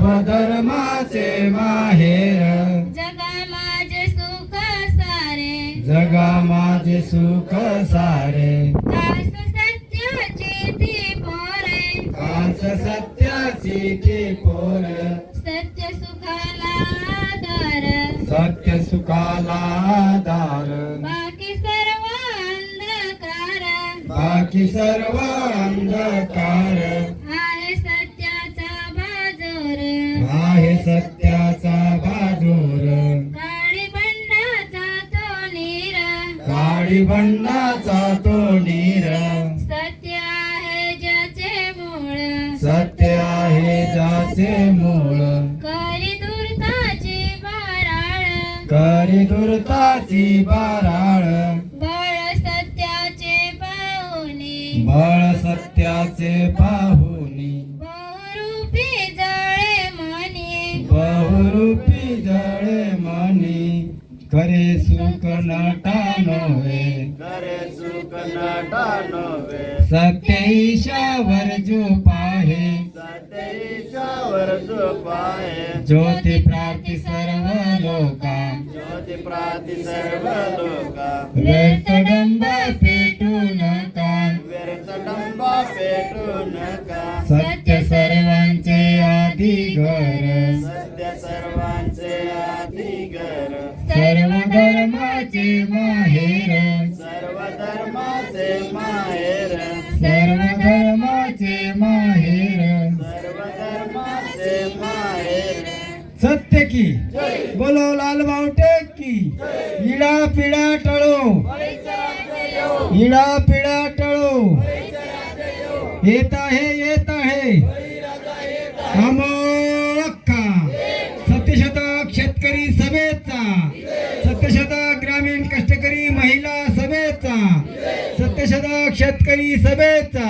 सर्व धर्माचे माहेर. जगा माझे सुख सारे. जगा माझे सुख सारे. दास सत्याची ती पोरे. काच सत्याची ती पोर. सत्य सुखाला आधार. सत्य सुखाला दार बाकी सर्व अंधकार. बाकी सर्व अंधकार. सत्याचा बाजूर. काळी बंडाचा तो नीर. काळी बंडाचा तो नीर. सत्य आहे ज्याचे मूळ. सत्य आहे ज्याचे मूळ. करी दुर्ताची बाराळ. करी दुर्ताची बाराळ. बळ सत्याचे पाहुणी. बळ सत्याचे पाहुनी जळे मनी। करे सुख नटा नव्हे करे सुख नटा नव्हे सत्य ईशावर जो पाहे। सतेशावर जो पाहे। ज्योती प्राप्ती सर्व लोका ज्योती प्राती सर्व लोका व्यर्थ डंब पेटू नका व्यर्थ डंबा पेटू नका सत्य सर्वांचे आधी घर। सर्वांचे आधी घर. सर्व धर्माचे माहेर. सर्व धर्माचे माहेर. सर्व धर्माचे माहेर. सर्व धर्माचे माहेर. सत्य की? बोलो लाल बावटे की? इडा पिडा टळो. इडा पिडा टळो. येत आहे येत आहे शेतकरी सभेचा. सत्यशतक ग्रामीण कष्टकरी महिला सभेचा. सत्यशतक शेतकरी सभेचा.